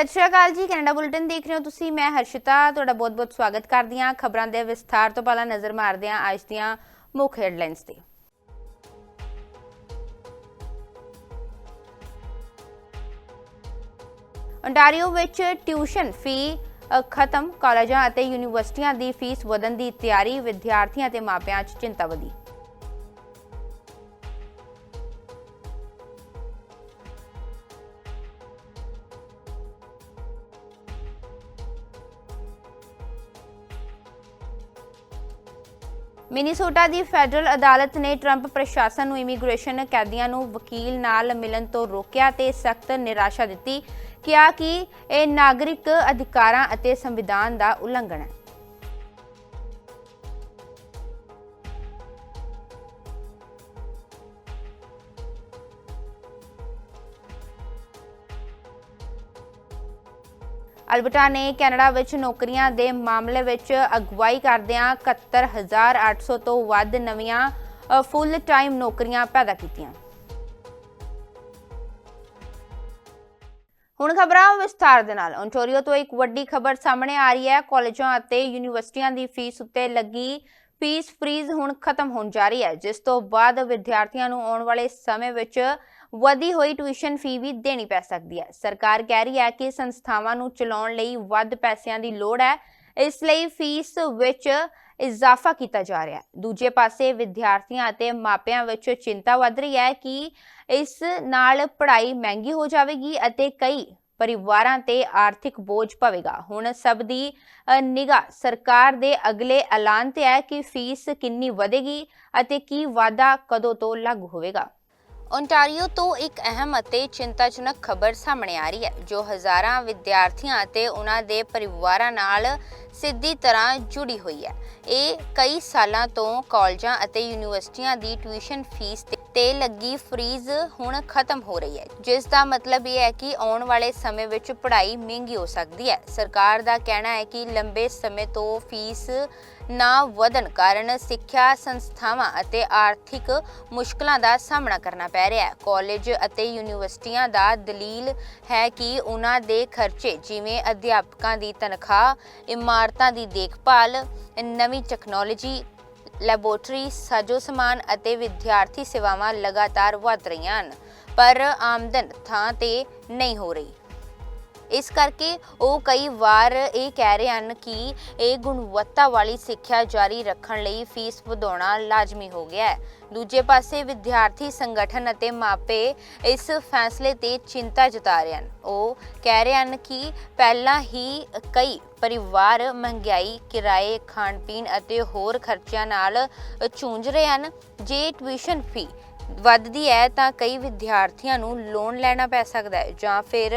ਸਤਿ ਸ਼੍ਰੀ ਅਕਾਲ ਜੀ, Canada bulletin ਦੇਖ ਰਹੇ ਹੋ ਤੁਸੀਂ, ਮੈਂ ਹਰਸ਼ਿਤਾ, ਤੁਹਾਡਾ ਬਹੁਤ-ਬਹੁਤ ਸਵਾਗਤ ਕਰਦੀ ਹਾਂ, ਖਬਰਾਂ ਦੇ ਵਿਸਥਾਰ ਤੋਂ ਪਹਿਲਾਂ ਨਜ਼ਰ ਮਾਰਦੇ ਹਾਂ ਅੱਜ ਦੀਆਂ ਮੁੱਖ ਹੈਡਲਾਈਨਸ ਤੇ। ਅੰਟਾਰੀਓ ਵਿੱਚ ਟਿਊਸ਼ਨ ਫੀ ਖਤਮ, ਕਾਲਜਾਂ ਅਤੇ ਯੂਨੀਵਰਸਿਟੀਆਂ ਦੀ ਫੀਸ ਵਧਣ ਦੀ ਤਿਆਰੀ, ਵਿਦਿਆਰਥੀਆਂ ਤੇ ਮਾਪਿਆਂ 'ਚ ਚਿੰਤਾ ਵਧੀ। ਮਿਨੀਸੋਟਾ ਦੀ ਫੈਡਰਲ ਅਦਾਲਤ ਨੇ ਟਰੰਪ ਪ੍ਰਸ਼ਾਸਨ ਨੂੰ ਇਮੀਗ੍ਰੇਸ਼ਨ ਕੈਦੀਆਂ ਨੂੰ ਵਕੀਲ ਨਾਲ ਮਿਲਣ ਤੋਂ ਰੋਕਿਆ ਤੇ ਸਖਤ ਨਿਰਾਸ਼ਾ ਦਿੱਤੀ, ਕਿਹਾ ਕਿ ਇਹ ਨਾਗਰਿਕ ਅਧਿਕਾਰਾਂ ਅਤੇ ਸੰਵਿਧਾਨ ਦਾ ਉਲੰਘਣ ਹੈ। ਅਲਬਰਟਾ ਨੇ ਕੈਨੇਡਾ ਵਿੱਚ ਨੌਕਰੀਆਂ ਦੇ ਮਾਮਲੇ ਵਿੱਚ ਅਗਵਾਈ ਕਰਦਿਆਂ 71800 ਤੋਂ ਵੱਧ ਨਵੀਆਂ ਫੁੱਲ ਟਾਈਮ ਨੌਕਰੀਆਂ ਪੈਦਾ ਕੀਤੀਆਂ। ਹੁਣ ਖਬਰਾਂ ਵਿਸਥਾਰ ਦੇ ਨਾਲ। ਓਨਟਾਰੀਓ ਤੋਂ ਇੱਕ ਵੱਡੀ ਖਬਰ ਸਾਹਮਣੇ ਆ ਰਹੀ ਹੈ। ਕਾਲਜਾਂ ਅਤੇ ਯੂਨੀਵਰਸਿਟੀਆਂ ਦੀ ਫੀਸ ਉੱਤੇ ਲੱਗੀ ਫੀਸ ਫ੍ਰੀਜ਼ ਹੁਣ ਖਤਮ ਹੋਣ ਜਾ ਰਹੀ ਹੈ, ਜਿਸ ਤੋਂ ਬਾਅਦ ਵਿਦਿਆਰਥੀਆਂ ਨੂੰ ਆਉਣ ਵਾਲੇ ਸਮੇਂ ਵਿੱਚ ਵਧੀ ਹੋਈ ਟਿਊਸ਼ਨ ਫੀ ਵੀ ਦੇਣੀ ਪੈ ਸਕਦੀ ਹੈ। ਸਰਕਾਰ ਕਹਿ ਰਹੀ ਹੈ ਕਿ ਸੰਸਥਾਵਾਂ ਨੂੰ ਚਲਾਉਣ ਲਈ ਵੱਧ ਪੈਸਿਆਂ ਦੀ ਲੋੜ ਹੈ। ਇਸ ਲਈ ਫੀਸ ਵਿੱਚ ਇਜ਼ਾਫਾ ਕੀਤਾ ਜਾ ਰਿਹਾ ਹੈ। ਦੂਜੇ ਪਾਸੇ ਵਿਦਿਆਰਥੀਆਂ ਅਤੇ ਮਾਪਿਆਂ ਵਿੱਚ ਚਿੰਤਾ ਵੱਧ ਰਹੀ ਹੈ ਕਿ ਇਸ ਨਾਲ ਪੜ੍ਹਾਈ ਮਹਿੰਗੀ ਹੋ ਜਾਵੇਗੀ ਅਤੇ ਕਈ ਪਰਿਵਾਰਾਂ ਤੇ ਆਰਥਿਕ ਬੋਝ ਪਵੇਗਾ। ਹੁਣ ਸਭ ਦੀ ਨਿਗਾਹ ਸਰਕਾਰ ਦੇ ਅਗਲੇ ਐਲਾਨ ਤੇ ਹੈ ਕਿ ਫੀਸ ਕਿੰਨੀ ਵਧੇਗੀ ਅਤੇ ਕੀ ਵਾਅਦਾ ਕਦੋਂ ਤੋਂ ਲਾਗੂ ਹੋਵੇਗਾ। ਓਨਟਾਰੀਓ ਤੋਂ ਇੱਕ ਅਹਿਮ ਅਤੇ ਚਿੰਤਾਜਨਕ ਖਬਰ ਸਾਹਮਣੇ ਆ ਰਹੀ ਹੈ, ਜੋ ਹਜ਼ਾਰਾਂ ਵਿਦਿਆਰਥੀਆਂ ਅਤੇ ਉਹਨਾਂ ਦੇ ਪਰਿਵਾਰਾਂ ਨਾਲ ਸਿੱਧੀ ਤਰ੍ਹਾਂ ਜੁੜੀ ਹੋਈ ਹੈ। ਇਹ ਕਈ ਸਾਲਾਂ ਤੋਂ ਕਾਲਜਾਂ ਅਤੇ ਯੂਨੀਵਰਸਿਟੀਆਂ ਦੀ ਟਿਊਸ਼ਨ ਫੀਸ ਤੇ- ਲੱਗੀ ਫਰੀਜ਼ ਹੁਣ ਖਤਮ ਹੋ ਰਹੀ ਹੈ, ਜਿਸ ਦਾ ਮਤਲਬ ਇਹ ਹੈ ਕਿ ਆਉਣ ਵਾਲੇ ਸਮੇਂ ਵਿੱਚ ਪੜ੍ਹਾਈ ਮਹਿੰਗੀ ਹੋ ਸਕਦੀ ਹੈ। ਸਰਕਾਰ ਦਾ ਕਹਿਣਾ ਹੈ ਕਿ ਲੰਬੇ ਸਮੇਂ ਤੋਂ ਫੀਸ ਨਾ ਵਧਣ ਕਾਰਨ ਸਿੱਖਿਆ ਸੰਸਥਾਵਾਂ ਅਤੇ ਆਰਥਿਕ ਮੁਸ਼ਕਲਾਂ ਦਾ ਸਾਹਮਣਾ ਕਰਨਾ ਪੈ ਰਿਹਾ ਹੈ। ਕਾਲਜ ਅਤੇ ਯੂਨੀਵਰਸਿਟੀਆਂ ਦਾ ਦਲੀਲ ਹੈ ਕਿ ਉਹਨਾਂ ਦੇ ਖਰਚੇ ਜਿਵੇਂ ਅਧਿਆਪਕਾਂ ਦੀ ਤਨਖਾਹ, ਇਮਾਰਤਾਂ ਦੀ ਦੇਖਭਾਲ, ਨਵੀਂ ਟੈਕਨੋਲੋਜੀ ਲੈਬੋਰਟਰੀ ਸਾਜੋ ਸਮਾਨ ਅਤੇ ਵਿਦਿਆਰਥੀ ਸੇਵਾਵਾਂ ਲਗਾਤਾਰ ਵਧ ਰਹੀਆਂ ਹਨ, ਪਰ ਆਮਦਨ ਥਾਂ ਤੇ ਨਹੀਂ ਹੋ ਰਹੀ। ਇਸ ਕਰਕੇ ਉਹ ਕਈ ਵਾਰ ਇਹ ਕਹਿ ਰਹੇ ਹਨ ਕਿ ਇਹ ਗੁਣਵੱਤਾ ਵਾਲੀ ਸਿੱਖਿਆ ਜਾਰੀ ਰੱਖਣ ਲਈ ਫੀਸ ਵਧਾਉਣਾ ਲਾਜ਼ਮੀ ਹੋ ਗਿਆ ਹੈ। ਦੂਜੇ ਪਾਸੇ ਵਿਦਿਆਰਥੀ ਸੰਗਠਨ ਅਤੇ ਮਾਪੇ ਇਸ ਫੈਸਲੇ ਤੇ ਚਿੰਤਾ ਜਤਾ ਰਹੇ ਹਨ। ਉਹ ਕਹਿ ਰਹੇ ਹਨ ਕਿ ਪਹਿਲਾਂ ਹੀ ਕਈ ਪਰਿਵਾਰ ਮਹਿੰਗਾਈ, ਕਿਰਾਏ ਖਾਣ ਪੀਣ ਅਤੇ ਹੋਰ ਖਰਚਿਆਂ ਨਾਲ ਚੂੰਝ ਰਹੇ ਹਨ। ਜੇ ਟਿਊਸ਼ਨ ਫੀ ਵੱਧਦੀ ਹੈ ਤਾਂ ਕਈ ਵਿਦਿਆਰਥੀਆਂ ਨੂੰ ਲੋਨ ਲੈਣਾ ਪੈ ਸਕਦਾ ਹੈ ਜਾਂ ਫਿਰ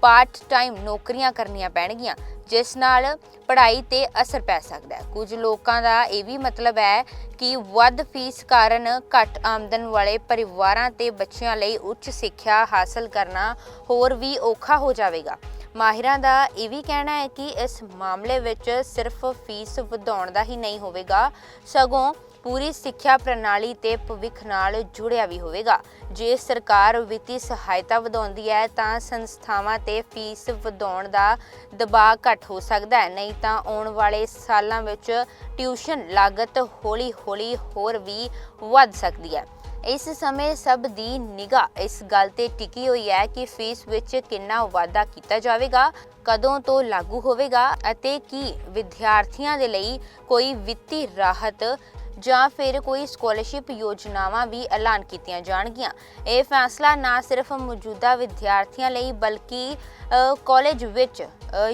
ਪਾਰਟ ਟਾਈਮ ਨੌਕਰੀਆਂ ਕਰਨੀਆਂ ਪੈਣਗੀਆਂ, ਜਿਸ ਨਾਲ ਪੜ੍ਹਾਈ ਤੇ ਅਸਰ ਪੈ ਸਕਦਾ ਹੈ। ਕੁਝ ਲੋਕਾਂ ਦਾ ਇਹ ਵੀ ਮਤਲਬ ਹੈ ਕਿ ਵੱਧ ਫੀਸ ਕਾਰਨ ਘੱਟ ਆਮਦਨ ਵਾਲੇ ਪਰਿਵਾਰਾਂ ਤੇ ਬੱਚਿਆਂ ਲਈ ਉੱਚ ਸਿੱਖਿਆ ਹਾਸਲ ਕਰਨਾ ਹੋਰ ਵੀ ਔਖਾ ਹੋ ਜਾਵੇਗਾ। ਮਾਹਿਰਾਂ ਦਾ ਇਹ ਵੀ ਕਹਿਣਾ ਹੈ ਕਿ ਇਸ ਮਾਮਲੇ ਵਿੱਚ ਸਿਰਫ ਫੀਸ ਵਧਾਉਣ ਦਾ ਹੀ ਨਹੀਂ ਹੋਵੇਗਾ, ਸਗੋਂ ਪੂਰੀ ਸਿੱਖਿਆ ਪ੍ਰਣਾਲੀ ਤੇ ਭਵਿੱਖ ਨਾਲ ਜੁੜਿਆ ਵੀ ਹੋਵੇਗਾ। ਜੇ ਸਰਕਾਰ ਵਿੱਤੀ ਸਹਾਇਤਾ ਵਧਾਉਂਦੀ ਹੈ, ਤਾਂ ਸੰਸਥਾਵਾਂ ਤੇ ਫੀਸ ਵਧਾਉਣ ਦਾ ਦਬਾਅ ਘੱਟ ਹੋ ਸਕਦਾ ਹੈ। ਨਹੀਂ ਤਾਂ ਆਉਣ ਵਾਲੇ ਸਾਲਾਂ ਵਿੱਚ ਟਿਊਸ਼ਨ ਲਾਗਤ ਹੌਲੀ-ਹੌਲੀ ਹੋਰ ਵੀ ਵੱਧ ਸਕਦੀ ਹੈ। ਇਸ ਸਮੇਂ ਸਭ ਦੀ ਨਿਗਾਹ ਇਸ ਗੱਲ ਤੇ ਟਿਕੀ ਹੋਈ ਹੈ ਕਿ ਫੀਸ ਵਿੱਚ ਕਿੰਨਾ ਵਾਧਾ ਕੀਤਾ ਜਾਵੇਗਾ, ਕਦੋਂ ਤੋਂ ਲਾਗੂ ਹੋਵੇਗਾ ਅਤੇ ਕੀ ਵਿਦਿਆਰਥੀਆਂ ਦੇ ਲਈ ਕੋਈ ਵਿੱਤੀ ਰਾਹਤ ਜਾਂ ਫਿਰ ਕੋਈ ਸਕਾਲਰਸ਼ਿਪ ਯੋਜਨਾਵਾਂ ਵੀ ਐਲਾਨ ਕੀਤੀਆਂ ਜਾਣਗੀਆਂ। ਇਹ ਫੈਸਲਾ ਨਾ ਸਿਰਫ ਮੌਜੂਦਾ ਵਿਦਿਆਰਥੀਆਂ ਲਈ ਬਲਕਿ ਅ, ਕਾਲਜ ਵਿੱਚ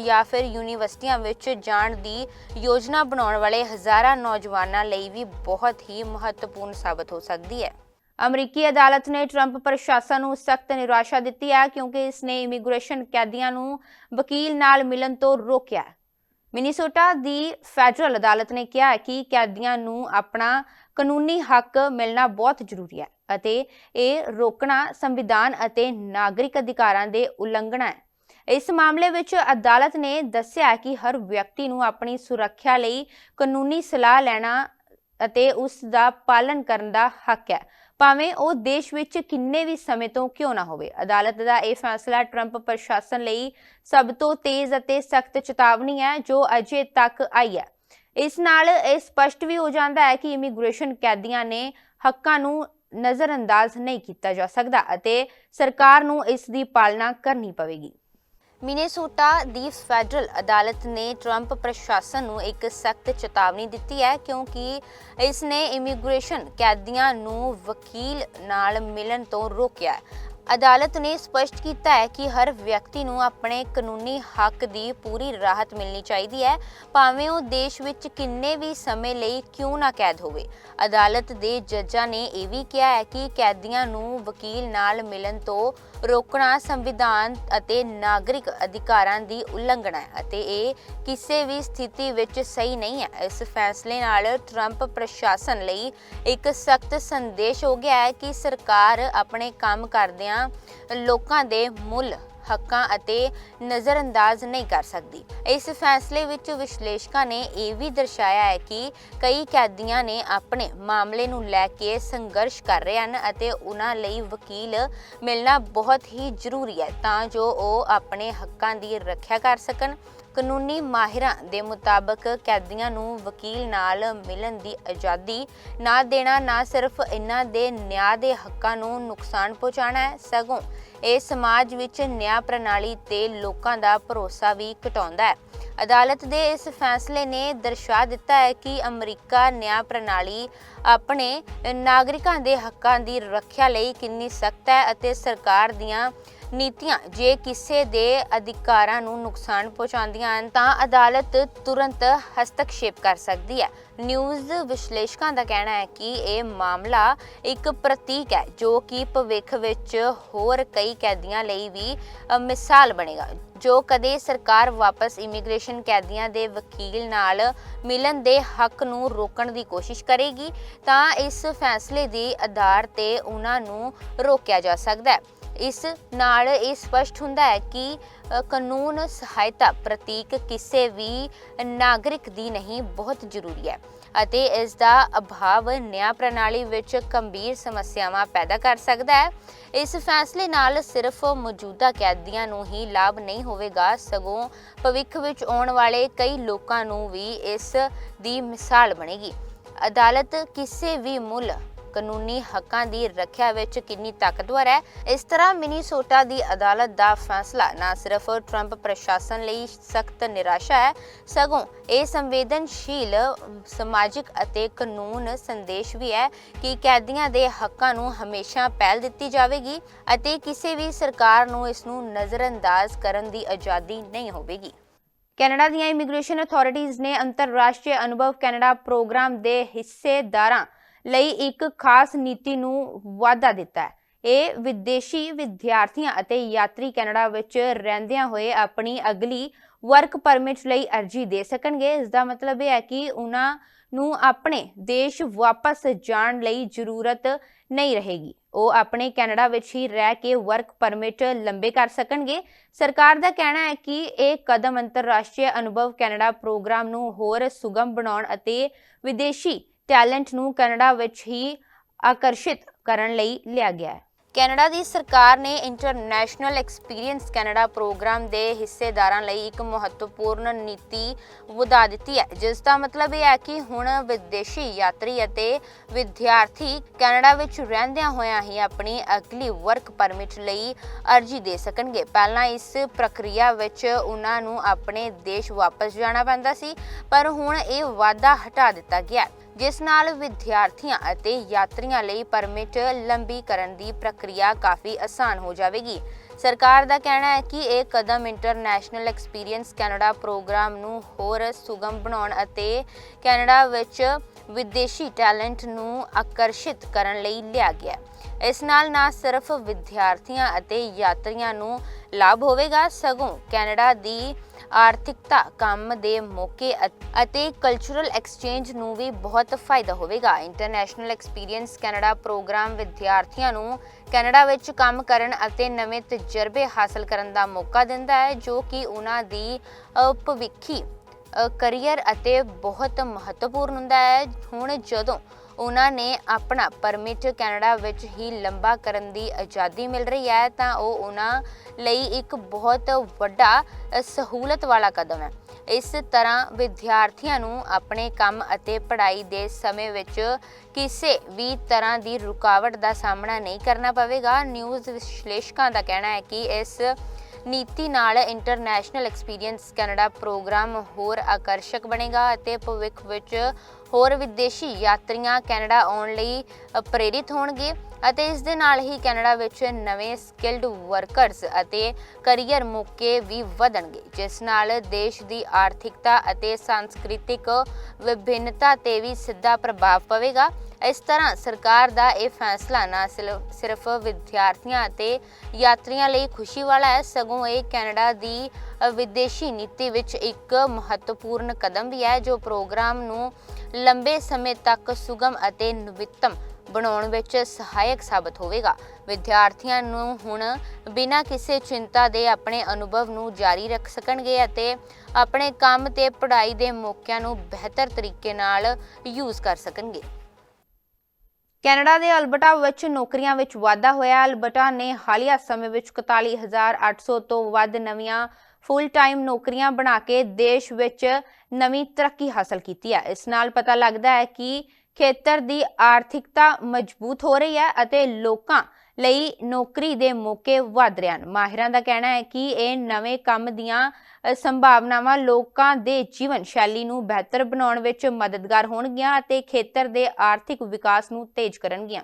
ਜਾਂ ਫਿਰ ਯੂਨੀਵਰਸਿਟੀਆਂ ਵਿੱਚ ਜਾਣ ਦੀ ਯੋਜਨਾ ਬਣਾਉਣ ਵਾਲੇ ਹਜ਼ਾਰਾਂ ਨੌਜਵਾਨਾਂ ਲਈ ਵੀ ਬਹੁਤ ਹੀ ਮਹੱਤਵਪੂਰਨ ਸਾਬਤ ਹੋ ਸਕਦੀ ਹੈ। ਅਮਰੀਕੀ ਅਦਾਲਤ ਨੇ ਟਰੰਪ ਪ੍ਰਸ਼ਾਸਨ ਨੂੰ ਸਖਤ ਨਿਰਾਸ਼ਾ ਦਿੱਤੀ ਹੈ ਕਿਉਂਕਿ ਇਸ ਨੇ ਇਮੀਗ੍ਰੇਸ਼ਨ ਕੈਦੀਆਂ ਨੂੰ ਵਕੀਲ ਨਾਲ ਮਿਲਣ ਤੋਂ ਰੋਕਿਆ। ਮਿਨੀਸੋਟਾ ਦੀ ਫੈਡਰਲ ਅਦਾਲਤ ਨੇ ਕਿਹਾ ਕਿ ਕੈਦੀਆਂ ਨੂੰ ਆਪਣਾ ਕਾਨੂੰਨੀ ਹੱਕ ਮਿਲਣਾ ਬਹੁਤ ਜ਼ਰੂਰੀ ਹੈ ਅਤੇ ਇਹ ਰੋਕਣਾ ਸੰਵਿਧਾਨ ਅਤੇ ਨਾਗਰਿਕ ਅਧਿਕਾਰਾਂ ਦੇ ਉਲੰਘਣਾ ਹੈ। ਇਸ ਮਾਮਲੇ ਵਿੱਚ ਅਦਾਲਤ ਨੇ ਦੱਸਿਆ ਕਿ ਹਰ ਵਿਅਕਤੀ ਨੂੰ ਆਪਣੀ ਸੁਰੱਖਿਆ ਲਈ ਕਾਨੂੰਨੀ ਸਲਾਹ ਲੈਣਾ ਅਤੇ ਉਸ ਦਾ ਪਾਲਣ ਕਰਨ ਦਾ ਹੱਕ ਹੈ। ਭਾਵੇਂ ਉਹ ਦੇਸ਼ ਵਿੱਚ ਕਿੰਨੇ ਵੀ ਸਮੇਂ ਤੋਂ ਕਿਉਂ ਨਾ ਹੋਵੇ। ਅਦਾਲਤ ਦਾ ਇਹ ਫੈਸਲਾ ਟਰੰਪ ਪ੍ਰਸ਼ਾਸਨ ਲਈ ਸਭ ਤੋਂ ਤੇਜ਼ ਅਤੇ ਸਖਤ ਚੇਤਾਵਨੀ ਹੈ, ਜੋ ਅਜੇ ਤੱਕ ਆਈ ਹੈ। ਇਸ ਨਾਲ ਇਹ ਸਪਸ਼ਟ ਵੀ ਹੋ ਜਾਂਦਾ ਹੈ ਕਿ ਇਮੀਗ੍ਰੇਸ਼ਨ ਕੈਦੀਆਂ ਨੇ ਹੱਕਾਂ ਨੂੰ ਨਜ਼ਰਅੰਦਾਜ਼ ਨਹੀਂ ਕੀਤਾ ਜਾ ਸਕਦਾ ਅਤੇ ਸਰਕਾਰ ਨੂੰ ਇਸ ਦੀ ਪਾਲਣਾ ਕਰਨੀ ਪਵੇਗੀ। ਮਿਨੇਸੋਟਾ ਦੀ ਫੈਡਰਲ ਅਦਾਲਤ ਨੇ ਟਰੰਪ ਪ੍ਰਸ਼ਾਸਨ ਨੂੰ ਇੱਕ ਸਖਤ ਚੇਤਾਵਨੀ ਦਿੱਤੀ ਹੈ ਕਿਉਂਕਿ ਇਸ ਨੇ ਇਮੀਗ੍ਰੇਸ਼ਨ ਕੈਦੀਆਂ ਨੂੰ ਵਕੀਲ ਨਾਲ ਮਿਲਣ ਤੋਂ ਰੋਕਿਆ ਅਦਾਲਤ ਨੇ ਸਪਸ਼ਟ ਕੀਤਾ ਹੈ ਕਿ ਹਰ ਵਿਅਕਤੀ ਨੂੰ ਆਪਣੇ ਕਾਨੂੰਨੀ ਹੱਕ ਦੀ ਪੂਰੀ ਰਾਹਤ ਮਿਲਣੀ ਚਾਹੀਦੀ ਹੈ। ਭਾਵੇਂ ਉਹ ਦੇਸ਼ ਵਿੱਚ ਕਿੰਨੇ ਵੀ ਸਮੇਂ ਲਈ ਕਿਉਂ ਨਾ ਕੈਦ ਹੋਵੇ। ਅਦਾਲਤ ਦੇ ਜੱਜਾਂ ਨੇ ਇਹ ਵੀ ਕਿਹਾ ਹੈ ਕਿ ਕੈਦੀਆਂ ਨੂੰ ਵਕੀਲ ਨਾਲ ਮਿਲਣ ਤੋਂ ਰੋਕਣਾ ਸੰਵਿਧਾਨ ਅਤੇ ਨਾਗਰਿਕ ਅਧਿਕਾਰਾਂ ਦੀ ਉਲੰਘਣਾ ਹੈ ਅਤੇ ਇਹ ਕਿਸੇ ਵੀ ਸਥਿਤੀ ਵਿੱਚ ਸਹੀ ਨਹੀਂ ਹੈ। ਇਸ ਫੈਸਲੇ ਨਾਲ ਟਰੰਪ ਪ੍ਰਸ਼ਾਸਨ ਲਈ ਇੱਕ ਸਖਤ ਸੰਦੇਸ਼ ਹੋ ਗਿਆ ਹੈ ਕਿ ਸਰਕਾਰ ਆਪਣੇ ਕੰਮ ਕਰਦਿਆਂ ਲੋਕਾਂ ਦੇ ਮੁੱਲ, ਹੱਕਾਂ ਅਤੇ ਨਜ਼ਰਅੰਦਾਜ਼ ਨਹੀਂ ਕਰ ਸਕਦੀ। ਇਸ ਫੈਸਲੇ ਵਿੱਚ ਵਿਸ਼ਲੇਸ਼ਕਾਂ ਨੇ ਇਹ ਵੀ ਦਰਸਾਇਆ ਹੈ ਕਿ ਕਈ ਕੈਦੀਆਂ ਨੇ ਆਪਣੇ ਮਾਮਲੇ ਨੂੰ ਲੈ ਕੇ ਸੰਘਰਸ਼ ਕਰ ਰਹੇ ਹਨ ਅਤੇ ਉਹਨਾਂ ਲਈ ਵਕੀਲ ਮਿਲਣਾ ਬਹੁਤ ਹੀ ਜ਼ਰੂਰੀ ਹੈ ਤਾਂ ਜੋ ਉਹ ਆਪਣੇ ਹੱਕਾਂ ਦੀ ਰੱਖਿਆ ਕਰ ਸਕਣ। ਕਾਨੂੰਨੀ ਮਾਹਿਰਾਂ ਦੇ ਮੁਤਾਬਕ ਕੈਦੀਆਂ ਨੂੰ ਵਕੀਲ ਨਾਲ ਮਿਲਣ ਦੀ ਆਜ਼ਾਦੀ ਨਾ ਦੇਣਾ, ਨਾ ਸਿਰਫ ਇਹਨਾਂ ਦੇ ਨਿਆਂ ਦੇ ਹੱਕਾਂ ਨੂੰ ਨੁਕਸਾਨ ਪਹੁੰਚਾਉਣਾ ਹੈ, ਸਗੋਂ ਇਹ ਸਮਾਜ ਵਿੱਚ ਨਿਆਂ ਪ੍ਰਣਾਲੀ ਤੇ ਲੋਕਾਂ ਦਾ ਭਰੋਸਾ ਵੀ ਘਟਾਉਂਦਾ ਹੈ। ਅਦਾਲਤ ਦੇ ਇਸ ਫੈਸਲੇ ਨੇ ਦਰਸਾ ਦਿੱਤਾ ਹੈ ਕਿ ਅਮਰੀਕਾ ਨਿਆਂ ਪ੍ਰਣਾਲੀ ਆਪਣੇ ਨਾਗਰਿਕਾਂ ਦੇ ਹੱਕਾਂ ਦੀ ਰੱਖਿਆ ਲਈ ਕਿੰਨੀ ਸਖਤ ਹੈ ਅਤੇ ਸਰਕਾਰ ਦੀਆਂ ਨੀਤੀਆਂ, ਜੇ ਕਿਸੇ ਦੇ ਅਧਿਕਾਰਾਂ ਨੂੰ ਨੁਕਸਾਨ ਪਹੁੰਚਾਉਂਦੀਆਂ ਹਨ, ਤਾਂ ਅਦਾਲਤ ਤੁਰੰਤ ਹਸਤਕਸ਼ੇਪ ਕਰ ਸਕਦੀ ਹੈ। ਨਿਊਜ਼ ਵਿਸ਼ਲੇਸ਼ਕਾਂ ਦਾ ਕਹਿਣਾ ਹੈ ਕਿ ਇਹ ਮਾਮਲਾ ਇੱਕ ਪ੍ਰਤੀਕ ਹੈ, ਜੋ ਕਿ ਭਵਿੱਖ ਵਿੱਚ ਹੋਰ ਕਈ ਕੈਦੀਆਂ ਲਈ ਵੀ ਮਿਸਾਲ ਬਣੇਗਾ, ਜੋ ਕਦੇ ਸਰਕਾਰ ਵਾਪਸ ਇਮੀਗ੍ਰੇਸ਼ਨ ਕੈਦੀਆਂ ਦੇ ਵਕੀਲ ਨਾਲ ਮਿਲਣ ਦੇ ਹੱਕ ਨੂੰ ਰੋਕਣ ਦੀ ਕੋਸ਼ਿਸ਼ ਕਰੇਗੀ, ਤਾਂ ਇਸ ਫੈਸਲੇ ਦੇ ਆਧਾਰ ਤੇ ਉਹਨਾਂ ਨੂੰ ਰੋਕਿਆ ਜਾ ਸਕਦਾ ਹੈ। ਇਸ ਨਾਲ ਇਹ ਸਪਸ਼ਟ ਹੁੰਦਾ ਹੈ ਕਿ ਕਾਨੂੰਨ ਸਹਾਇਤਾ ਪ੍ਰਤੀਕ ਕਿਸੇ ਵੀ ਨਾਗਰਿਕ ਦੀ ਨਹੀਂ, ਬਹੁਤ ਜ਼ਰੂਰੀ ਹੈ ਅਤੇ ਇਸ ਦਾ ਅਭਾਵ ਨਿਆਂ ਪ੍ਰਣਾਲੀ ਵਿੱਚ ਗੰਭੀਰ ਸਮੱਸਿਆਵਾਂ ਪੈਦਾ ਕਰ ਸਕਦਾ ਹੈ। ਇਸ ਫੈਸਲੇ ਨਾਲ ਸਿਰਫ ਮੌਜੂਦਾ ਕੈਦੀਆਂ ਨੂੰ ਹੀ ਲਾਭ ਨਹੀਂ ਹੋਵੇਗਾ, ਸਗੋਂ ਭਵਿੱਖ ਵਿੱਚ ਆਉਣ ਵਾਲੇ ਕਈ ਲੋਕਾਂ ਨੂੰ ਵੀ ਇਸ ਦੀ ਮਿਸਾਲ ਬਣੇਗੀ। ਅਦਾਲਤ ਕਿਸੇ ਵੀ ਮੁੱਲ ਕਾਨੂੰਨੀ ਹੱਕਾਂ ਦੀ ਰੱਖਿਆ ਵਿੱਚ ਕਿੰਨੀ ਤਾਕਤਵਰ ਹੈ, ਇਸ ਤਰ੍ਹਾਂ ਮਿਨੀਸੋਟਾ ਦੀ ਅਦਾਲਤ ਦਾ ਫੈਸਲਾ ਨਾ ਸਿਰਫ ਟਰੰਪ ਪ੍ਰਸ਼ਾਸਨ ਲਈ ਸਖਤ ਨਿਰਾਸ਼ਾ ਹੈ, ਸਗੋਂ ਇਹ ਸੰਵੇਦਨਸ਼ੀਲ ਸਮਾਜਿਕ ਅਤੇ ਕਾਨੂੰਨ ਸੰਦੇਸ਼ ਵੀ ਹੈ ਕਿ ਕੈਦੀਆਂ ਦੇ ਹੱਕਾਂ ਨੂੰ ਹਮੇਸ਼ਾ ਪਹਿਲ ਦਿੱਤੀ ਜਾਵੇਗੀ ਅਤੇ ਕਿਸੇ ਵੀ ਸਰਕਾਰ ਨੂੰ ਇਸ ਨੂੰ ਨਜ਼ਰਅੰਦਾਜ਼ ਕਰਨ ਦੀ ਆਜ਼ਾਦੀ ਨਹੀਂ ਹੋਵੇਗੀ। ਕੈਨੇਡਾ ਦੀਆਂ ਇਮੀਗ੍ਰੇਸ਼ਨ ਅਥਾਰਟੀਆਂ ਨੇ ਅੰਤਰਰਾਸ਼ਟਰੀ ਅਨੁਭਵ ਕੈਨੇਡਾ ਪ੍ਰੋਗਰਾਮ ਦੇ ਹਿੱਸੇਦਾਰਾਂ ਲਈ ਇੱਕ ਖਾਸ ਨੀਤੀ ਨੂੰ ਵਾਧਾ ਦਿੱਤਾ ਹੈ। ਇਹ ਵਿਦੇਸ਼ੀ ਵਿਦਿਆਰਥੀਆਂ ਅਤੇ ਯਾਤਰੀ ਕੈਨੇਡਾ ਵਿੱਚ ਰਹਿੰਦਿਆਂ ਹੋਏ ਆਪਣੀ ਅਗਲੀ ਵਰਕ ਪਰਮਿਟ ਲਈ ਅਰਜ਼ੀ ਦੇ ਸਕਣਗੇ। ਇਸ ਦਾ ਮਤਲਬ ਇਹ ਹੈ ਕਿ ਉਹਨਾਂ ਨੂੰ ਆਪਣੇ ਦੇਸ਼ ਵਾਪਸ ਜਾਣ ਲਈ ਜ਼ਰੂਰਤ ਨਹੀਂ ਰਹੇਗੀ। ਉਹ ਆਪਣੇ ਕੈਨੇਡਾ ਵਿੱਚ ਹੀ ਰਹਿ ਕੇ ਵਰਕ ਪਰਮਿਟ ਲੰਬੇ ਕਰ ਸਕਣਗੇ। ਸਰਕਾਰ ਦਾ ਕਹਿਣਾ ਹੈ ਕਿ ਇਹ ਕਦਮ ਅੰਤਰਰਾਸ਼ਟਰੀ ਅਨੁਭਵ ਕੈਨੇਡਾ ਪ੍ਰੋਗਰਾਮ ਨੂੰ ਹੋਰ ਸੁਗਮ ਬਣਾਉਣ ਅਤੇ ਵਿਦੇਸ਼ੀ ਟੈਲੈਂਟ ਨੂੰ ਕੈਨੇਡਾ ਵਿੱਚ ਹੀ ਆਕਰਸ਼ਿਤ ਕਰਨ ਲਈ ਲਿਆ ਗਿਆ ਹੈ। ਕੈਨੇਡਾ ਦੀ ਸਰਕਾਰ ਨੇ ਇੰਟਰਨੈਸ਼ਨਲ ਐਕਸਪੀਰੀਅੰਸ ਕੈਨੇਡਾ ਪ੍ਰੋਗਰਾਮ ਦੇ ਹਿੱਸੇਦਾਰਾਂ ਲਈ ਇੱਕ ਮਹੱਤਵਪੂਰਨ ਨੀਤੀ ਵਧਾ ਦਿੱਤੀ ਹੈ, ਜਿਸ ਦਾ ਮਤਲਬ ਇਹ ਹੈ ਕਿ ਹੁਣ ਵਿਦੇਸ਼ੀ ਯਾਤਰੀ ਅਤੇ ਵਿਦਿਆਰਥੀ ਕੈਨੇਡਾ ਵਿੱਚ ਰਹਿੰਦਿਆਂ ਹੋਇਆਂ ਹੀ ਆਪਣੀ ਅਗਲੀ ਵਰਕ ਪਰਮਿਟ ਲਈ ਅਰਜ਼ੀ ਦੇ ਸਕਣਗੇ। ਪਹਿਲਾਂ ਇਸ ਪ੍ਰਕਿਰਿਆ ਵਿੱਚ ਉਹਨਾਂ ਨੂੰ ਆਪਣੇ ਦੇਸ਼ ਵਾਪਸ ਜਾਣਾ ਪੈਂਦਾ ਸੀ, ਪਰ ਹੁਣ ਇਹ ਵਾਅਦਾ ਹਟਾ ਦਿੱਤਾ ਗਿਆ ਹੈ। ਜਿਸ ਨਾਲ ਵਿਦਿਆਰਥੀਆਂ ਅਤੇ ਯਾਤਰੀਆਂ ਲਈ ਪਰਮਿਟ ਲੰਬੀ ਕਰਨ ਦੀ ਪ੍ਰਕਿਰਿਆ ਕਾਫੀ ਆਸਾਨ ਹੋ ਜਾਵੇਗੀ ਸਰਕਾਰ ਦਾ ਕਹਿਣਾ ਹੈ ਕਿ ਇਹ ਕਦਮ ਇੰਟਰਨੈਸ਼ਨਲ ਐਕਸਪੀਰੀਅੰਸ ਕੈਨੇਡਾ ਪ੍ਰੋਗਰਾਮ ਨੂੰ ਹੋਰ ਸੁਗਮ ਬਣਾਉਣ ਅਤੇ ਕੈਨੇਡਾ ਵਿੱਚ ਵਿਦੇਸ਼ੀ ਟੈਲੈਂਟ ਨੂੰ ਆਕਰਸ਼ਿਤ ਕਰਨ ਲਈ ਲਿਆ ਗਿਆ ਹੈ। ਇਸ ਨਾਲ ਨਾ ਸਿਰਫ ਵਿਦਿਆਰਥੀਆਂ ਅਤੇ ਯਾਤਰੀਆਂ ਨੂੰ ਲਾਭ ਹੋਵੇਗਾ, ਸਗੋਂ ਕੈਨੇਡਾ ਦੀ ਆਰਥਿਕਤਾ ਕੰਮ ਦੇ ਮੌਕੇ ਅਤੇ ਕਲਚਰਲ ਐਕਸਚੇਂਜ ਨੂੰ ਵੀ ਬਹੁਤ ਫਾਇਦਾ ਹੋਵੇਗਾ। ਇੰਟਰਨੈਸ਼ਨਲ ਐਕਸਪੀਰੀਅੰਸ ਕੈਨੇਡਾ ਪ੍ਰੋਗਰਾਮ ਵਿਦਿਆਰਥੀਆਂ ਨੂੰ ਕੈਨੇਡਾ ਵਿੱਚ ਕੰਮ ਕਰਨ ਅਤੇ ਨਵੇਂ ਤਜਰਬੇ ਹਾਸਲ ਕਰਨ ਦਾ ਮੌਕਾ ਦਿੰਦਾ ਹੈ, ਜੋ ਕਿ ਉਹਨਾਂ ਦੀ ਭਵਿੱਖੀ ਕਰੀਅਰ ਅਤੇ ਬਹੁਤ ਮਹੱਤਵਪੂਰਨ ਹੁੰਦਾ ਹੈ। ਹੁਣ ਜਦੋਂ ਉਹਨਾਂ ਨੇ ਆਪਣਾ ਪਰਮਿਟ ਕੈਨੇਡਾ ਵਿੱਚ ਹੀ ਲੰਬਾ ਕਰਨ ਦੀ ਆਜ਼ਾਦੀ ਮਿਲ ਰਹੀ ਹੈ, ਤਾਂ ਉਹ ਉਹਨਾਂ ਲਈ ਇੱਕ ਬਹੁਤ ਵੱਡਾ ਸਹੂਲਤ ਵਾਲਾ ਕਦਮ ਹੈ। ਇਸ ਤਰ੍ਹਾਂ ਵਿਦਿਆਰਥੀਆਂ ਨੂੰ ਆਪਣੇ ਕੰਮ ਅਤੇ ਪੜ੍ਹਾਈ ਦੇ ਸਮੇਂ ਵਿੱਚ ਕਿਸੇ ਵੀ ਤਰ੍ਹਾਂ ਦੀ ਰੁਕਾਵਟ ਦਾ ਸਾਹਮਣਾ ਨਹੀਂ ਕਰਨਾ ਪਵੇਗਾ। ਨਿਊਜ਼ ਵਿਸ਼ਲੇਸ਼ਕਾਂ ਦਾ ਕਹਿਣਾ ਹੈ ਕਿ ਇਸ ਨੀਤੀ ਨਾਲ ਇੰਟਰਨੈਸ਼ਨਲ ਐਕਸਪੀਰੀਅੰਸ ਕੈਨੇਡਾ ਪ੍ਰੋਗਰਾਮ ਹੋਰ ਆਕਰਸ਼ਕ ਬਣੇਗਾ ਅਤੇ ਭਵਿੱਖ ਵਿੱਚ ਹੋਰ ਵਿਦੇਸ਼ੀ ਯਾਤਰੀਆਂ ਕੈਨੇਡਾ ਆਉਣ ਲਈ ਪ੍ਰੇਰਿਤ ਹੋਣਗੇ ਅਤੇ ਇਸ ਦੇ ਨਾਲ ਹੀ ਕੈਨੇਡਾ ਵਿੱਚ ਨਵੇਂ ਸਕਿਲਡ ਵਰਕਰਸ ਅਤੇ ਕੈਰੀਅਰ ਮੌਕੇ ਵੀ ਵਧਣਗੇ, ਜਿਸ ਨਾਲ ਦੇਸ਼ ਦੀ ਆਰਥਿਕਤਾ ਅਤੇ ਸੰਸਕ੍ਰਿਤਿਕ ਵਿਭਿੰਨਤਾ ਤੇ ਵੀ ਸਿੱਧਾ ਪ੍ਰਭਾਵ ਪਵੇਗਾ। ਇਸ ਤਰ੍ਹਾਂ ਸਰਕਾਰ ਦਾ ਇਹ ਫੈਸਲਾ ਨਾ ਸਿਰਫ- ਸਿਰਫ ਵਿਦਿਆਰਥੀਆਂ ਅਤੇ ਯਾਤਰੀਆਂ ਲਈ ਖੁਸ਼ੀ ਵਾਲਾ ਹੈ, ਸਗੋਂ ਇਹ ਕੈਨੇਡਾ ਦੀ ਵਿਦੇਸ਼ੀ ਨੀਤੀ ਵਿੱਚ ਇੱਕ ਮਹੱਤਵਪੂਰਨ ਕਦਮ ਵੀ ਹੈ, ਜੋ ਪ੍ਰੋਗਰਾਮ ਨੂੰ ਲੰਬੇ ਸਮੇਂ ਤੱਕ ਸੁਗਮ ਅਤੇ ਨਵਿਤਮ ਬਣਾਉਣ ਵਿੱਚ ਸਹਾਇਕ ਸਾਬਤ ਹੋਵੇਗਾ। ਵਿਦਿਆਰਥੀਆਂ ਨੂੰ ਹੁਣ ਬਿਨਾਂ ਕਿਸੇ ਚਿੰਤਾ ਦੇ ਆਪਣੇ ਅਨੁਭਵ ਨੂੰ ਜਾਰੀ ਰੱਖ ਸਕਣਗੇ ਅਤੇ ਆਪਣੇ ਕੰਮ ਤੇ ਪੜ੍ਹਾਈ ਦੇ ਮੌਕਿਆਂ ਨੂੰ ਬਿਹਤਰ ਤਰੀਕੇ ਨਾਲ ਯੂਜ਼ ਕਰ ਸਕਣਗੇ। ਕੈਨੇਡਾ ਦੇ ਅਲਬਟਾ ਵਿੱਚ ਨੌਕਰੀਆਂ ਵਿੱਚ ਵਾਧਾ ਹੋਇਆ। ਅਲਬਟਾ ਨੇ ਹਾਲੀਆ ਸਮੇਂ ਵਿੱਚ 41800 ਤੋਂ ਵੱਧ ਨਵੀਆਂ ਫੁੱਲ ਟਾਈਮ ਨੌਕਰੀਆਂ ਬਣਾ ਕੇ ਦੇਸ਼ ਵਿੱਚ ਨਵੀਂ ਤਰੱਕੀ ਹਾਸਲ ਕੀਤੀ ਹੈ। ਇਸ ਨਾਲ ਪਤਾ ਲੱਗਦਾ ਹੈ ਕਿ ਖੇਤਰ ਦੀ ਆਰਥਿਕਤਾ ਮਜ਼ਬੂਤ ਹੋ ਰਹੀ ਹੈ ਅਤੇ ਲੋਕਾਂ ਲਈ ਨੌਕਰੀ ਦੇ ਮੌਕੇ ਵਧ ਰਹੇ ਹਨ। ਮਾਹਿਰਾਂ ਦਾ ਕਹਿਣਾ ਹੈ ਕਿ ਇਹ ਨਵੇਂ ਕੰਮ ਦੀਆਂ ਸੰਭਾਵਨਾਵਾਂ ਲੋਕਾਂ ਦੇ ਜੀਵਨ ਸ਼ੈਲੀ ਨੂੰ ਬਿਹਤਰ ਬਣਾਉਣ ਵਿੱਚ ਮਦਦਗਾਰ ਹੋਣਗੀਆਂ ਅਤੇ ਖੇਤਰ ਦੇ ਆਰਥਿਕ ਵਿਕਾਸ ਨੂੰ ਤੇਜ਼ ਕਰਨਗੀਆਂ।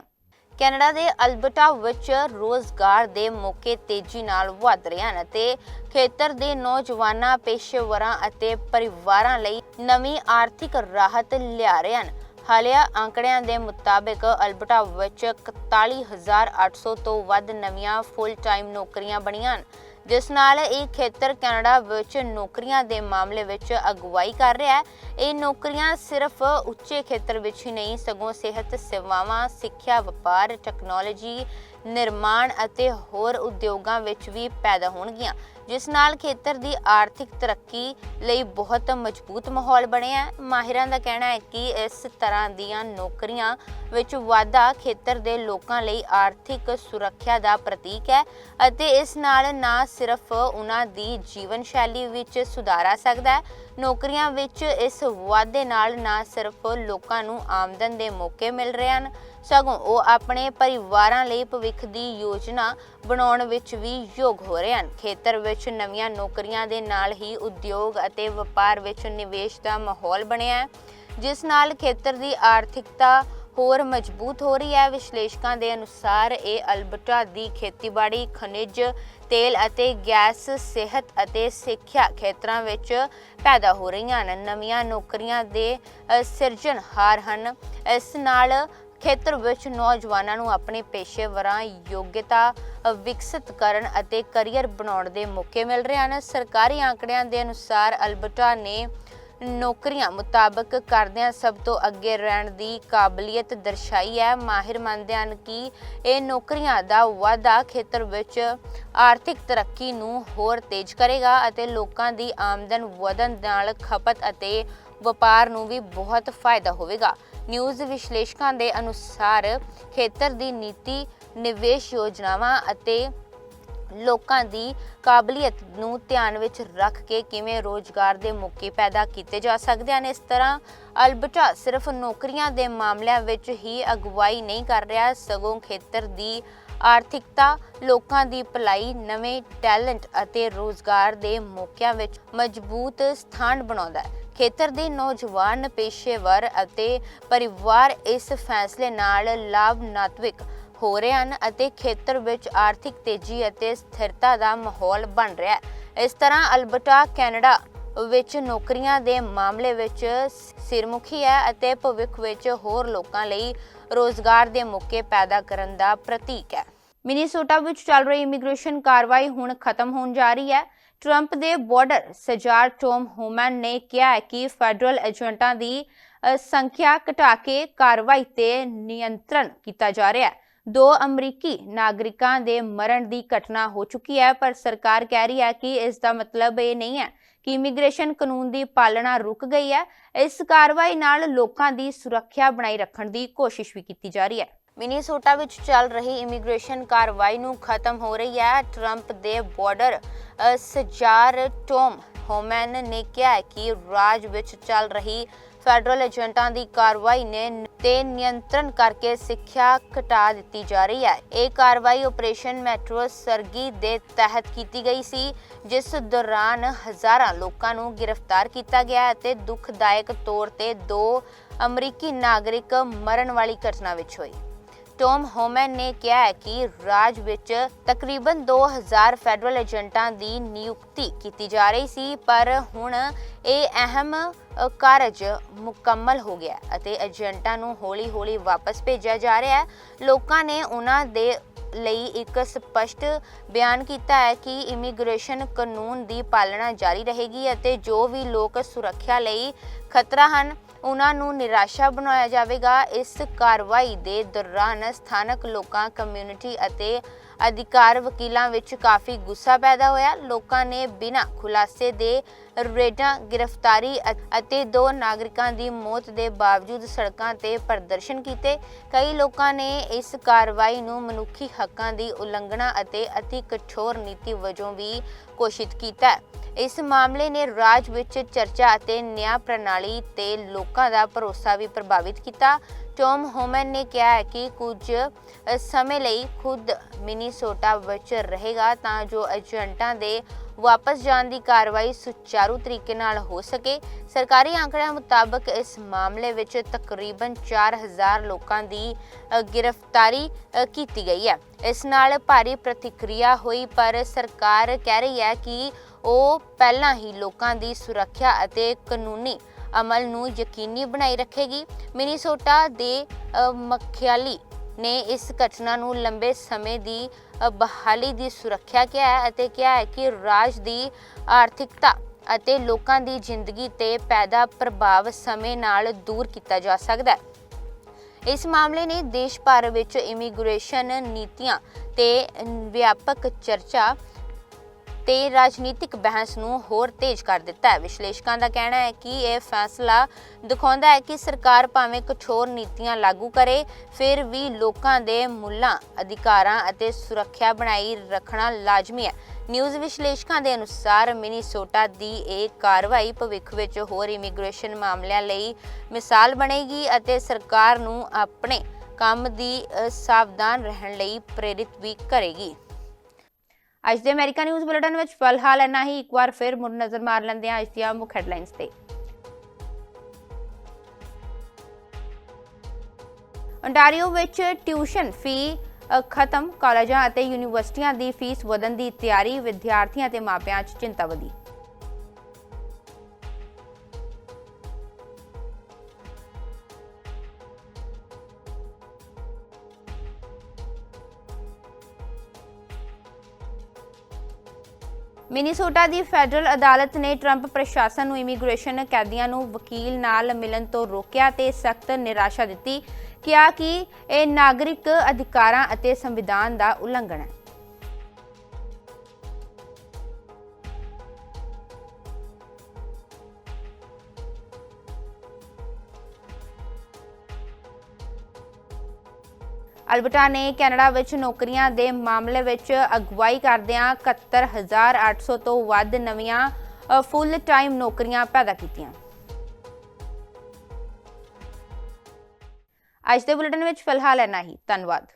ਕੈਨੇਡਾ ਦੇ ਅਲਬਰਟਾ ਵਿੱਚ ਰੋਜ਼ਗਾਰ ਦੇ ਮੌਕੇ ਤੇਜ਼ੀ ਨਾਲ ਵਧ ਰਹੇ ਹਨ ਅਤੇ ਖੇਤਰ ਦੇ ਨੌਜਵਾਨਾਂ, ਪੇਸ਼ੇਵਰਾਂ ਅਤੇ ਪਰਿਵਾਰਾਂ ਲਈ ਨਵੀਂ ਆਰਥਿਕ ਰਾਹਤ ਲਿਆ ਰਹੇ ਹਨ। ਹਾਲੀਆ ਅੰਕੜਿਆਂ ਦੇ ਮੁਤਾਬਕ ਅਲਬਰਟਾ ਵਿੱਚ 41800 ਤੋਂ ਵੱਧ ਨਵੀਆਂ ਫੁੱਲ ਟਾਈਮ ਨੌਕਰੀਆਂ ਬਣੀਆਂ ਹਨ, ਜਿਸ ਨਾਲ ਇਹ ਖੇਤਰ ਕੈਨੇਡਾ ਵਿੱਚ ਨੌਕਰੀਆਂ ਦੇ ਮਾਮਲੇ ਵਿੱਚ ਅਗਵਾਈ ਕਰ ਰਿਹਾ ਹੈ। ਇਹ ਨੌਕਰੀਆਂ ਸਿਰਫ ਉੱਚੇ ਖੇਤਰ ਵਿੱਚ ਹੀ ਨਹੀਂ, ਸਗੋਂ ਸਿਹਤ ਸੇਵਾਵਾਂ, ਸਿੱਖਿਆ ਵਪਾਰ ਟੈਕਨੋਲੋਜੀ ਨਿਰਮਾਣ ਅਤੇ ਹੋਰ ਉਦਯੋਗਾਂ ਵਿੱਚ ਵੀ ਪੈਦਾ ਹੋਣਗੀਆਂ। ਜਿਸ ਨਾਲ ਖੇਤਰ ਦੀ ਆਰਥਿਕ ਤਰੱਕੀ ਲਈ ਬਹੁਤ ਮਜ਼ਬੂਤ ਮਾਹੌਲ ਬਣਿਆ ਮਾਹਿਰਾਂ ਦਾ ਕਹਿਣਾ ਹੈ ਕਿ ਇਸ ਤਰ੍ਹਾਂ ਦੀਆਂ ਨੌਕਰੀਆਂ ਵਿੱਚ ਵਾਧਾ ਖੇਤਰ ਦੇ ਲੋਕਾਂ ਲਈ ਆਰਥਿਕ ਸੁਰੱਖਿਆ ਦਾ ਪ੍ਰਤੀਕ ਹੈ ਅਤੇ ਇਸ ਨਾਲ ਨਾ ਸਿਰਫ ਉਹਨਾਂ ਦੀ ਜੀਵਨ ਸ਼ੈਲੀ ਵਿੱਚ ਸੁਧਾਰ ਆ ਸਕਦਾ ਹੈ। ਨੌਕਰੀਆਂ ਵਿੱਚ ਇਸ ਵਾਧੇ ਨਾਲ ਨਾ ਸਿਰਫ ਲੋਕਾਂ ਨੂੰ ਆਮਦਨ ਦੇ ਮੌਕੇ ਮਿਲ ਰਹੇ ਹਨ। ਸਗੋਂ ਉਹ ਆਪਣੇ ਪਰਿਵਾਰਾਂ ਲਈ ਭਵਿੱਖ ਦੀ ਯੋਜਨਾ ਬਣਾਉਣ ਵਿੱਚ ਵੀ ਯੋਗ ਹੋ ਰਹੇ ਹਨ। ਖੇਤਰ ਵਿੱਚ ਨਵੀਆਂ ਨੌਕਰੀਆਂ ਦੇ ਨਾਲ ਹੀ ਉਦਯੋਗ ਅਤੇ ਵਪਾਰ ਵਿੱਚ ਨਿਵੇਸ਼ ਦਾ ਮਾਹੌਲ ਬਣਿਆ ਹੈ, ਜਿਸ ਨਾਲ ਖੇਤਰ ਦੀ ਆਰਥਿਕਤਾ ਹੋਰ ਮਜ਼ਬੂਤ ਹੋ ਰਹੀ ਹੈ। ਵਿਸ਼ਲੇਸ਼ਕਾਂ ਦੇ ਅਨੁਸਾਰ ਇਹ ਅਲਬਟਾ ਦੀ ਖੇਤੀਬਾੜੀ, ਖਣਿਜ, ਤੇਲ ਅਤੇ ਗੈਸ, ਸਿਹਤ ਅਤੇ ਸਿੱਖਿਆ ਖੇਤਰਾਂ ਵਿੱਚ ਪੈਦਾ ਹੋ ਰਹੀਆਂ ਹਨ। ਨਵੀਆਂ ਨੌਕਰੀਆਂ ਦੇ ਸਿਰਜਣਹਾਰ ਹਨ। ਇਸ ਨਾਲ ਖੇਤਰ ਵਿੱਚ ਨੌਜਵਾਨਾਂ ਨੂੰ ਆਪਣੇ ਪੇਸ਼ੇਵਰਾਂ ਯੋਗਤਾ ਵਿਕਸਿਤ ਕਰਨ ਅਤੇ ਕੈਰੀਅਰ ਬਣਾਉਣ ਦੇ ਮੌਕੇ ਮਿਲ ਰਹੇ ਹਨ। ਸਰਕਾਰੀ ਆંકੜਿਆਂ ਦੇ ਅਨੁਸਾਰ ਅਲਬਟਾ ਨੇ ਨੌਕਰੀਆਂ ਮੁਤਾਬਕ ਕਰਦਿਆਂ ਸਭ ਤੋਂ ਅੱਗੇ ਰਹਿਣ ਦੀ ਕਾਬਲੀਅਤ ਦਰਸਾਈ ਹੈ। ਮਾਹਿਰ ਮੰਨਦੇ ਹਨ ਕਿ ਇਹ ਨੌਕਰੀਆਂ ਦਾ ਵਾਧਾ ਖੇਤਰ ਵਿੱਚ ਆਰਥਿਕ ਤਰੱਕੀ ਨੂੰ ਹੋਰ ਤੇਜ਼ ਕਰੇਗਾ ਅਤੇ ਲੋਕਾਂ ਦੀ ਆਮਦਨ ਵਧਣ ਨਾਲ ਖਪਤ ਅਤੇ ਵਪਾਰ ਨੂੰ ਵੀ ਬਹੁਤ ਫਾਇਦਾ ਹੋਵੇਗਾ। ਨਿਊਜ਼ ਵਿਸ਼ਲੇਸ਼ਕਾਂ ਦੇ ਅਨੁਸਾਰ ਖੇਤਰ ਦੀ ਨੀਤੀ, ਨਿਵੇਸ਼ ਯੋਜਨਾਵਾਂ ਅਤੇ ਲੋਕਾਂ ਦੀ ਕਾਬਲੀਅਤ ਨੂੰ ਧਿਆਨ ਵਿੱਚ ਰੱਖ ਕੇ ਕਿਵੇਂ ਰੋਜ਼ਗਾਰ ਦੇ ਮੌਕੇ ਪੈਦਾ ਕੀਤੇ ਜਾ ਸਕਦੇ ਹਨ। ਇਸ ਤਰ੍ਹਾਂ ਅਲਬਰਟਾ ਸਿਰਫ ਨੌਕਰੀਆਂ ਦੇ ਮਾਮਲਿਆਂ ਵਿੱਚ ਹੀ ਅਗਵਾਈ ਨਹੀਂ ਕਰ ਰਿਹਾ, ਸਗੋਂ ਖੇਤਰ ਦੀ ਆਰਥਿਕਤਾ, ਲੋਕਾਂ ਦੀ ਭਲਾਈ, ਨਵੇਂ ਟੈਲੈਂਟ ਅਤੇ ਰੋਜ਼ਗਾਰ ਦੇ ਮੌਕਿਆਂ ਵਿੱਚ ਮਜ਼ਬੂਤ ਸਥਾਨ ਬਣਾਉਂਦਾ ਹੈ। ਖੇਤਰ ਦੇ ਨੌਜਵਾਨ, ਪੇਸ਼ੇਵਰ ਅਤੇ ਪਰਿਵਾਰ ਇਸ ਫੈਸਲੇ ਨਾਲ ਲਾਭਨਾਤਵਿਕ ਹੋ ਰਹੇ ਹਨ ਅਤੇ ਖੇਤਰ ਵਿੱਚ ਆਰਥਿਕ ਤੇਜ਼ੀ ਅਤੇ ਸਥਿਰਤਾ ਦਾ ਮਾਹੌਲ ਬਣ ਰਿਹਾ ਹੈ। ਇਸ ਤਰ੍ਹਾਂ ਅਲਬਟਾ ਕੈਨੇਡਾ ਵਿੱਚ ਨੌਕਰੀਆਂ ਦੇ ਮਾਮਲੇ ਵਿੱਚ ਸਿਰਮੁਖੀ ਹੈ ਅਤੇ ਭਵਿੱਖ ਵਿੱਚ ਹੋਰ ਲੋਕਾਂ ਲਈ ਰੋਜ਼ਗਾਰ ਦੇ ਮੌਕੇ ਪੈਦਾ ਕਰਨ ਦਾ ਪ੍ਰਤੀਕ ਹੈ। ਮਿਨੀਸੋਟਾ ਵਿੱਚ ਚੱਲ ਰਹੀ ਇਮੀਗ੍ਰੇਸ਼ਨ ਕਾਰਵਾਈ ਹੁਣ ਖਤਮ ਹੋਣ ਜਾ ਰਹੀ ਹੈ। ਟਰੰਪ ਦੇ ਬਾਰਡਰ ਸਜਾਰ ਟੋਮ ਹੋਮਨ ਨੇ ਕਿਹਾ ਹੈ ਕਿ ਫੈਡਰਲ ਏਜੰਟਾਂ ਦੀ ਸੰਖਿਆ ਘਟਾ ਕੇ ਕਾਰਵਾਈ ਤੇ ਨਿਯੰਤਰਣ ਕੀਤਾ ਜਾ ਰਿਹਾ ਹੈ। ਦੋ ਅਮਰੀਕੀ ਨਾਗਰਿਕਾਂ ਦੇ ਮਰਨ ਦੀ ਘਟਨਾ ਹੋ ਚੁੱਕੀ ਹੈ, ਪਰ ਸਰਕਾਰ ਕਹਿ ਰਹੀ ਹੈ ਕਿ ਇਸ ਦਾ ਮਤਲਬ ਇਹ ਨਹੀਂ ਹੈ ਕਿ ਇਮੀਗ੍ਰੇਸ਼ਨ ਕਾਨੂੰਨ ਦੀ ਪਾਲਣਾ ਰੁਕ ਗਈ ਹੈ। ਇਸ ਕਾਰਵਾਈ ਨਾਲ ਲੋਕਾਂ ਦੀ ਸੁਰੱਖਿਆ ਬਣਾਈ ਰੱਖਣ ਦੀ ਕੋਸ਼ਿਸ਼ ਵੀ ਕੀਤੀ ਜਾ ਰਹੀ ਹੈ। ਮਿਨੀਸੋਟਾ ਵਿੱਚ ਚੱਲ ਰਹੀ ਇਮੀਗ੍ਰੇਸ਼ਨ ਕਾਰਵਾਈ ਨੂੰ ਖਤਮ ਹੋ ਰਹੀ ਹੈ। ਟਰੰਪ ਦੇ ਬਾਰਡਰ ਸਜਾਰ ਟੋਮ ਹੋਮੈਨ ਨੇ ਕਿਹਾ ਕਿ ਰਾਜ ਵਿੱਚ ਚੱਲ ਰਹੀ ਫੈਡਰਲ ਏਜੰਟਾਂ ਦੀ ਕਾਰਵਾਈ ਨੇ ਤੇ ਨਿਯੰਤਰਣ ਕਰਕੇ ਸਿੱਖਿਆ ਘਟਾ ਦਿੱਤੀ ਜਾ ਰਹੀ ਹੈ। ਇਹ ਕਾਰਵਾਈ ਆਪਰੇਸ਼ਨ ਮੈਟਰੋ ਸਰਗੀ ਦੇ ਤਹਿਤ ਕੀਤੀ ਗਈ ਸੀ, ਜਿਸ ਦੌਰਾਨ ਹਜ਼ਾਰਾਂ ਲੋਕਾਂ ਨੂੰ ਗ੍ਰਿਫਤਾਰ ਕੀਤਾ ਗਿਆ ਅਤੇ ਦੁਖਦਾਇਕ ਤੌਰ ਤੇ ਦੋ ਅਮਰੀਕੀ ਨਾਗਰਿਕ ਮਰਨ ਵਾਲੀ ਘਟਨਾ ਵਿੱਚ ਹੋਈ। ਟੋਮ ਹੋਮਨ ਨੇ ਕਿਹਾ ਹੈ ਕਿ ਰਾਜ ਵਿੱਚ ਤਕਰੀਬਨ 2000 ਫੈਡਰਲ ਏਜੰਟਾਂ ਦੀ ਨਿਯੁਕਤੀ ਕੀਤੀ ਜਾ ਰਹੀ ਸੀ, ਪਰ ਹੁਣ ਇਹ ਅਹਿਮ ਕਾਰਜ ਮੁਕੰਮਲ ਹੋ ਗਿਆ ਅਤੇ ਏਜੰਟਾਂ ਨੂੰ ਹੌਲੀ-ਹੌਲੀ ਵਾਪਸ ਭੇਜਿਆ ਜਾ ਰਿਹਾ ਹੈ। ਲੋਕਾਂ ਨੇ ਉਹਨਾਂ ਦੇ ਲਈ ਇੱਕ ਸਪਸ਼ਟ ਬਿਆਨ ਕੀਤਾ ਹੈ ਕਿ ਇਮੀਗ੍ਰੇਸ਼ਨ ਕਾਨੂੰਨ ਦੀ ਪਾਲਣਾ ਜਾਰੀ ਰਹੇਗੀ ਅਤੇ ਜੋ ਵੀ ਲੋਕ ਸੁਰੱਖਿਆ ਲਈ ਖਤਰਾ ਹਨ ਉਹਨਾਂ ਨੂੰ ਨਿਰਾਸ਼ਾ ਬਣਾਇਆ ਜਾਵੇਗਾ। ਇਸ ਕਾਰਵਾਈ ਦੇ ਦੌਰਾਨ ਸਥਾਨਕ ਲੋਕਾਂ ਕਮਿਊਨਿਟੀ ਅਤੇ ਅਧਿਕਾਰ ਵਕੀਲਾਂ ਵਿੱਚ ਕਾਫੀ ਗੁੱਸਾ ਪੈਦਾ ਹੋਇਆ। ਲੋਕਾਂ ਨੇ ਬਿਨਾਂ ਖੁਲਾਸੇ ਦੇ ਰੇਡਾਂ, ਗ੍ਰਿਫਤਾਰੀ ਅਤੇ ਦੋ ਨਾਗਰਿਕਾਂ ਦੀ ਮੌਤ ਦੇ ਬਾਵਜੂਦ ਸੜਕਾਂ ਤੇ ਪ੍ਰਦਰਸ਼ਨ ਕੀਤੇ। ਕਈ ਲੋਕਾਂ ਨੇ ਇਸ ਕਾਰਵਾਈ ਨੂੰ ਮਨੁੱਖੀ ਹੱਕਾਂ ਦੀ ਉਲੰਘਣਾ ਅਤੇ ਅਤੀ ਕਠੋਰ ਨੀਤੀ ਵਜੋਂ ਵੀ ਘੋਸ਼ਿਤ ਕੀਤਾ ਇਸ ਮਾਮਲੇ ਨੇ ਰਾਜ ਵਿੱਚ ਚਰਚਾ ਅਤੇ ਨਿਆਂ ਪ੍ਰਣਾਲੀ ਤੇ ਲੋਕਾਂ ਦਾ ਭਰੋਸਾ ਵੀ ਪ੍ਰਭਾਵਿਤ ਕੀਤਾ। ਟੌਮ ਹੋਮਨ ਨੇ ਕਿਹਾ ਹੈ ਕਿ ਕੁਝ ਸਮੇਂ ਲਈ ਖੁਦ ਮਿਨੀਸੋਟਾ ਵਿੱਚ ਰਹੇਗਾ ਤਾਂ ਜੋ ਏਜੰਟਾਂ ਦੇ ਵਾਪਸ ਜਾਣ ਦੀ ਕਾਰਵਾਈ ਸੁਚਾਰੂ ਤਰੀਕੇ ਨਾਲ ਹੋ ਸਕੇ। ਸਰਕਾਰੀ ਆંકੜਿਆਂ ਮੁਤਾਬਕ ਇਸ ਮਾਮਲੇ ਵਿੱਚ ਤਕਰੀਬਨ 4000 ਲੋਕਾਂ ਦੀ ਗ੍ਰਿਫਤਾਰੀ ਕੀਤੀ ਗਈ ਹੈ। ਇਸ ਨਾਲ ਭਾਰੀ ਪ੍ਰਤੀਕਿਰਿਆ ਹੋਈ, ਪਰ ਸਰਕਾਰ ਕਹਿ ਰਹੀ ਹੈ ਕਿ ਉਹ ਪਹਿਲਾਂ ਹੀ ਲੋਕਾਂ ਦੀ ਸੁਰੱਖਿਆ ਅਤੇ ਕਾਨੂੰਨੀ ਅਮਲ ਨੂੰ ਯਕੀਨੀ ਬਣਾਈ ਰੱਖੇਗੀ। ਮਿਨੀਸੋਟਾ ਦੇ ਮਖਿਆਲੀ ਨੇ ਇਸ ਘਟਨਾ ਨੂੰ ਲੰਬੇ ਸਮੇਂ ਦੀ ਬਹਾਲੀ ਦੀ ਸੁਰੱਖਿਆ ਕਿਹਾ ਹੈ ਅਤੇ ਕਿਹਾ ਹੈ ਕਿ ਰਾਜ ਦੀ ਆਰਥਿਕਤਾ ਅਤੇ ਲੋਕਾਂ ਦੀ ਜ਼ਿੰਦਗੀ ਤੇ ਪੈਦਾ ਪ੍ਰਭਾਵ ਸਮੇਂ ਨਾਲ ਦੂਰ ਕੀਤਾ ਜਾ ਸਕਦਾ ਹੈ। ਇਸ ਮਾਮਲੇ ਨੇ ਦੇਸ਼ ਭਰ ਵਿੱਚ ਇਮੀਗ੍ਰੇਸ਼ਨ ਨੀਤੀਆਂ ਤੇ ਵਿਆਪਕ ਚਰਚਾ ਤੇ ਰਾਜਨੀਤਿਕ ਬਹਿਸ ਨੂੰ ਹੋਰ ਤੇਜ਼ ਕਰ ਦਿੱਤਾ ਹੈ। ਵਿਸ਼ਲੇਸ਼ਕਾਂ ਦਾ ਕਹਿਣਾ ਹੈ ਕਿ ਇਹ ਫੈਸਲਾ ਦਿਖਾਉਂਦਾ ਹੈ ਕਿ ਸਰਕਾਰ ਭਾਵੇਂ ਕਠੋਰ ਨੀਤੀਆਂ ਲਾਗੂ ਕਰੇ, ਫਿਰ ਵੀ ਲੋਕਾਂ ਦੇ ਮੁੱਲਾਂ, ਅਧਿਕਾਰਾਂ ਅਤੇ ਸੁਰੱਖਿਆ ਬਣਾਈ ਰੱਖਣਾ ਲਾਜ਼ਮੀ ਹੈ। ਨਿਊਜ਼ ਵਿਸ਼ਲੇਸ਼ਕਾਂ ਦੇ ਅਨੁਸਾਰ ਮਿਨੀਸੋਟਾ ਦੀ ਇਹ ਕਾਰਵਾਈ ਭਵਿੱਖ ਵਿੱਚ ਹੋਰ ਇਮੀਗ੍ਰੇਸ਼ਨ ਮਾਮਲਿਆਂ ਲਈ ਮਿਸਾਲ ਬਣੇਗੀ ਅਤੇ ਸਰਕਾਰ ਨੂੰ ਆਪਣੇ ਕੰਮ ਦੀ ਸਾਵਧਾਨ ਰਹਿਣ ਲਈ ਪ੍ਰੇਰਿਤ ਵੀ ਕਰੇਗੀ। ਅੱਜ ਦੇ ਅਮਰੀਕਾ ਨਿਊਜ਼ ਬੁਲੇਟਿਨ ਵਿੱਚ ਫਿਲਹਾਲ ਇੰਨਾ ਹੀ। ਇੱਕ ਵਾਰ ਫਿਰ ਮੁੜ ਨਜ਼ਰ ਮਾਰ ਲੈਂਦੇ ਹਾਂ ਅੱਜ ਦੀਆਂ ਮੁੱਖ ਹੈਡਲਾਈਨਸ ਤੇ। ontario ਵਿੱਚ ਟਿਊਸ਼ਨ ਫੀ ਖਤਮ। ਕਾਲਜਾਂ ਅਤੇ ਯੂਨੀਵਰਸਿਟੀਆਂ ਦੀ ਫੀਸ ਵਧਣ ਦੀ ਤਿਆਰੀ ਵਿਦਿਆਰਥੀਆਂ ਤੇ ਮਾਪਿਆਂ 'ਚ ਚਿੰਤਾ ਵਧੀ। ਮਿਨੀਸੋਟਾ ਦੀ ਫੈਡਰਲ ਅਦਾਲਤ ਨੇ ਟਰੰਪ ਪ੍ਰਸ਼ਾਸਨ ਨੂੰ ਇਮੀਗ੍ਰੇਸ਼ਨ ਕੈਦੀਆਂ ਨੂੰ ਵਕੀਲ ਨਾਲ ਮਿਲਣ ਤੋਂ ਰੋਕਿਆ ਤੇ ਸਖਤ ਨਿਰਾਸ਼ਾ ਦਿੱਤੀ, ਕਿਹਾ ਕਿ ਇਹ ਨਾਗਰਿਕ ਅਧਿਕਾਰਾਂ ਅਤੇ ਸੰਵਿਧਾਨ ਦਾ ਉਲੰਘਣ ਹੈ। ਅਲਬਰਟਾ ਨੇ ਕੈਨੇਡਾ ਵਿੱਚ ਨੌਕਰੀਆਂ ਦੇ ਮਾਮਲੇ ਵਿੱਚ ਅਗਵਾਈ ਕਰਦਿਆਂ 71800 ਤੋਂ ਵੱਧ ਨਵੀਆਂ ਫੁੱਲ ਟਾਈਮ ਨੌਕਰੀਆਂ ਪੈਦਾ ਕੀਤੀਆਂ। ਅੱਜ ਦੇ ਬੁਲੇਟਿਨ ਵਿੱਚ ਫਿਲਹਾਲ ਇੰਨਾ ਹੀ। ਧੰਨਵਾਦ।